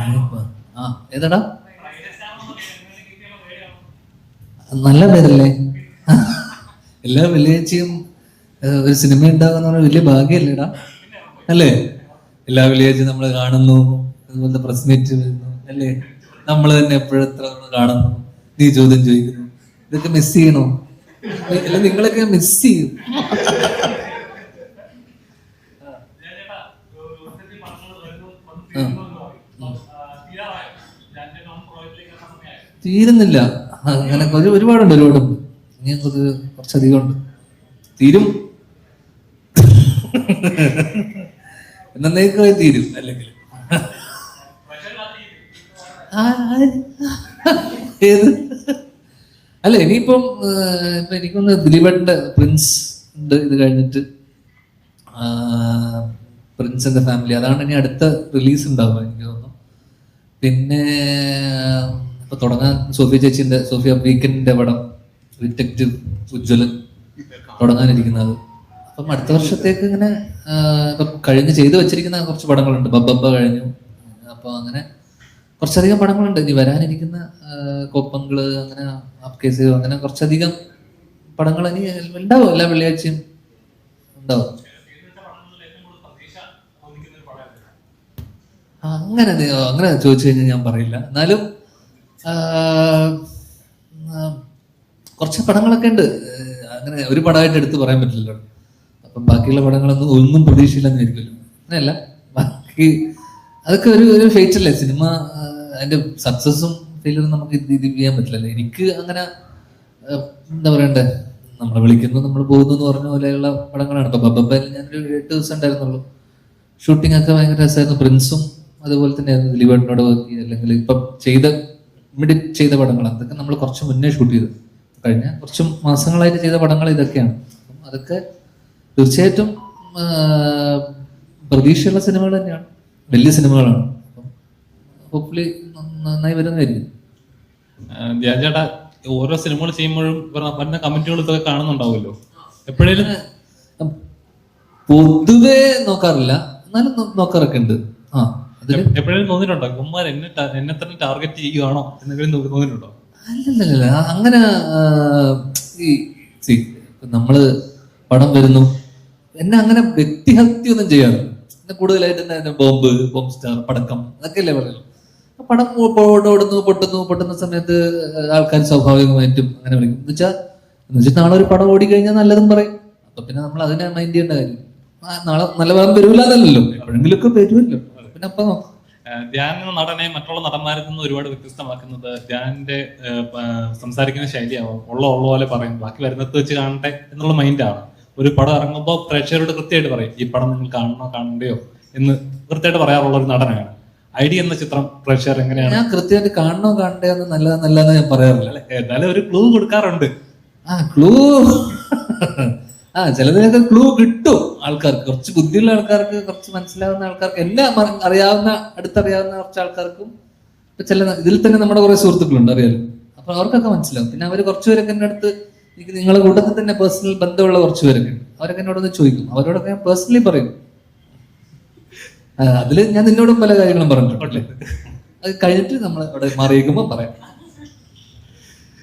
ആ ഏതാടാ? നല്ല പേരല്ലേ? എല്ലാ വെള്ളിയാഴ്ചയും ഒരു സിനിമ ഉണ്ടാകുന്ന പറഞ്ഞാൽ വലിയ ഭാഗ്യമല്ലേടാ അല്ലേ? എല്ലാ വെള്ളിയാഴ്ചയും നമ്മൾ കാണുന്നു അതുപോലത്തെ പ്രസ് മീറ്റ് വരുന്നു അല്ലേ? നമ്മൾ തന്നെ എപ്പോഴെത്ര കാണുന്നു നീ ചോദ്യം ചോദിക്കുന്നു. ഇതൊക്കെ മിസ് ചെയ്യണോ? അല്ല നിങ്ങളൊക്കെ മിസ് ചെയ്യും. തീരുന്നില്ല. അങ്ങനെ ഒരു ഒരുപാടുണ്ട് ഒരുപാട്. ഇനി കുറച്ച് കുറച്ചധികം ഉണ്ട്. തീരും. എന്നേക്കായി തീരും അല്ലെങ്കിൽ? ഏത്? അല്ല ഇനിയിപ്പം ഇപ്പൊ എനിക്കൊന്ന് ദിലീപന്റെ പ്രിൻസ് ഉണ്ട് ഇത് കഴിഞ്ഞിട്ട്. പ്രിൻസിന്റെ ഫാമിലി. അതാണ് ഇനി അടുത്ത റിലീസ് ഉണ്ടാവുക എനിക്ക് തോന്നുന്നു. പിന്നെ ഇപ്പൊ തുടങ്ങാൻ സോഫിയ ചേച്ചിന്റെ സോഫിയ വീക്കെൻഡിന്റെ പടം ഡിറ്റക്റ്റീവ് ഉജ്ജ്വലൻ തുടങ്ങാനിരിക്കുന്നത്. അപ്പം അടുത്ത വർഷത്തേക്ക് ഇങ്ങനെ കഴിഞ്ഞ് ചെയ്തു വെച്ചിരിക്കുന്ന കുറച്ച് പടങ്ങളുണ്ട്. ബബ്ബ കഴിഞ്ഞു. അപ്പോൾ അങ്ങനെ കുറച്ചധികം പടങ്ങളുണ്ട്. ഇനി വരാനിരിക്കുന്ന കോപ്പങ്ങൾ അങ്ങനെ അപ്കേസ് അങ്ങനെ കുറച്ചധികം പടങ്ങൾ ഇനി ഉണ്ടാവും എല്ലാ വെള്ളിയാഴ്ചയും. ഉണ്ടാവും. അങ്ങനെ അങ്ങനെ ചോദിച്ചു കഴിഞ്ഞാൽ ഞാൻ പറയില്ല. എന്നാലും കുറച്ച് പടങ്ങളൊക്കെ ഉണ്ട്. അങ്ങനെ ഒരു പടമായിട്ട് എടുത്ത് പറയാൻ പറ്റില്ലല്ലോ. അപ്പം ബാക്കിയുള്ള പടങ്ങളൊന്നും ഒന്നും പ്രതീക്ഷയില്ലെന്ന് ആയിരിക്കുമല്ലോ അങ്ങനെയല്ല. ബാക്കി അതൊക്കെ ഒരു ഒരു ഫേറ്റ് അല്ലേ സിനിമ അതിന്റെ സക്സസും ഫെയിലറും നമുക്ക് ഇത് ചെയ്യാൻ പറ്റില്ലല്ലോ. എനിക്ക് അങ്ങനെ എന്താ പറയണ്ടേ? നമ്മളെ വിളിക്കുന്നു നമ്മൾ പോകുന്നു എന്ന് പറഞ്ഞ പോലെയുള്ള പടങ്ങളാണ്. ഇപ്പൊ ബബ്ബയിൽ ഞാനൊരു എട്ട് ദിവസം ഉണ്ടായിരുന്നുള്ളൂ. ഷൂട്ടിംഗ് ഒക്കെ ഭയങ്കര രസമായിരുന്നു. പ്രിൻസും അതുപോലെ തന്നെ ദിലീപേട്ടനോട് വർക്ക് അല്ലെങ്കിൽ ഇപ്പം ചെയ്ത മിഡി ചെയ്ത പടങ്ങൾ അതൊക്കെ നമ്മൾ കുറച്ച് മുന്നേ ഷൂട്ട് ചെയ്തു. കഴിഞ്ഞ കുറച്ച് മാസങ്ങളായിട്ട് ചെയ്ത പടങ്ങൾ ഇതൊക്കെയാണ്. അപ്പം അതൊക്കെ തീർച്ചയായിട്ടും പ്രതീക്ഷയുള്ള സിനിമകൾ തന്നെയാണ്. വലിയ സിനിമകളാണ്. അപ്പം ഹോപ്പ്ഫുള്ളി നന്നായി വരുന്നതായിരിക്കും. ചേട്ടാ ഓരോ സിനിമകൾ ചെയ്യുമ്പോഴും വരുന്ന കമന്റുകൾ ഇതൊക്കെ കാണുന്നുണ്ടാവുമല്ലോ. എപ്പോഴേലും പൊതുവേ നോക്കാറില്ല. എന്നാലും നോക്കാറൊക്കെ ഉണ്ട്. ആ തോന്നിയിട്ടുണ്ടോ? എന്നെ എന്നെ തന്നെ ടാർഗറ്റ് ചെയ്യുകയാണോ എന്നെങ്കിലും തോ- തോന്നിയിട്ടുണ്ടോ? അല്ലല്ലല്ല അങ്ങനെ ഈ നമ്മൾ പടം വരുന്നു. എന്നെ അങ്ങനെ വ്യക്തിഹത്യ ഒന്നും ചെയ്യാറ് എന്നെ കൂടുതലായിട്ട് എന്നെ ബോംബ് ബോംബ് സ്റ്റാർ പടക്കം അതൊക്കെയല്ലേ പറയുള്ളൂ. ആ പടം ഓടുന്നു പൊട്ടുന്നു പൊട്ടുന്ന സമയത്ത് ആൾക്കാർ സ്വാഭാവികമായിട്ടും അങ്ങനെ പറയും എന്ന് വെച്ചാൽ എന്ന് വെച്ചാൽ നാളെ ഒരു പടം ഓടിക്കഴിഞ്ഞാൽ നല്ലതും പറയും. അപ്പൊ പിന്നെ നമ്മൾ അതിനെ മൈൻഡ് ചെയ്യേണ്ട കാര്യം. നാളെ നല്ല പടം വരൂല എന്നല്ലല്ലോ. എപ്പോഴെങ്കിലും ഒക്കെ വരുമല്ലോ പിന്നെ അപ്പൊ ധ്യാൻ എന്ന നടനെ മറ്റുള്ള നടന്മാരിൽ നിന്ന് ഒരുപാട് വ്യത്യസ്തമാക്കുന്നത് ധ്യാനിന്റെ സംസാരിക്കുന്ന ശൈലിയാവും. ഉള്ള ഉള്ള പോലെ പറയും. ബാക്കി വരുന്നത് വെച്ച് കാണട്ടെ എന്നുള്ള മൈൻഡാണ് ഒരു പടം ഇറങ്ങുമ്പോൾ പ്രേക്ഷകരോട് കൃത്യമായിട്ട് പറയും ഈ പടം നിങ്ങൾ കാണണോ കാണണ്ടയോ? എന്ന് കൃത്യമായിട്ട് പറയാറുള്ള ഒരു നടനാണ്. ഐ ഡി എന്ന ചിത്രം പ്രേക്ഷകർ എങ്ങനെയാണ്? ഞാൻ കൃത്യമായിട്ട് കാണണോ കാണണ്ടേ എന്ന് നല്ലതാ നല്ലതെന്ന് ഞാൻ പറയാറില്ല. അല്ലെ എന്നാലും ഒരു ക്ലൂ കൊടുക്കാറുണ്ട്. ആ ക്ലൂ ആ ചിലതിനൊക്കെ ക്ലൂ കിട്ടും ആൾക്കാർക്ക്. കുറച്ച് ബുദ്ധിയുള്ള ആൾക്കാർക്ക് കുറച്ച് മനസ്സിലാവുന്ന ആൾക്കാർക്ക് എല്ലാം അറിയാവുന്ന അടുത്തറിയാവുന്ന കുറച്ച് ആൾക്കാർക്കും ഇപ്പൊ ചില ഇതിൽ തന്നെ നമ്മുടെ കുറെ സുഹൃത്തുക്കളുണ്ട് അറിയാലോ? അപ്പൊ അവർക്കൊക്കെ മനസ്സിലാവും. പിന്നെ അവർ കുറച്ചുപേരൊക്കെ എന്റെ അടുത്ത് എനിക്ക് നിങ്ങളെ കൂട്ടത്തിൽ തന്നെ പേഴ്സണൽ ബന്ധമുള്ള കുറച്ച് പേരൊക്കെ ഉണ്ട്. അവരൊക്കെ എന്നോടൊന്ന് ചോദിക്കും. അവരോടൊക്കെ ഞാൻ പേഴ്സണലി പറയും. അതിൽ അതിൽ ഞാൻ നിന്നോടും പല കാര്യങ്ങളും പറഞ്ഞിട്ടുണ്ട്. അത് കഴിഞ്ഞിട്ട് നമ്മൾ അവിടെ മാറിയിരിക്കുമ്പോൾ പറയാം.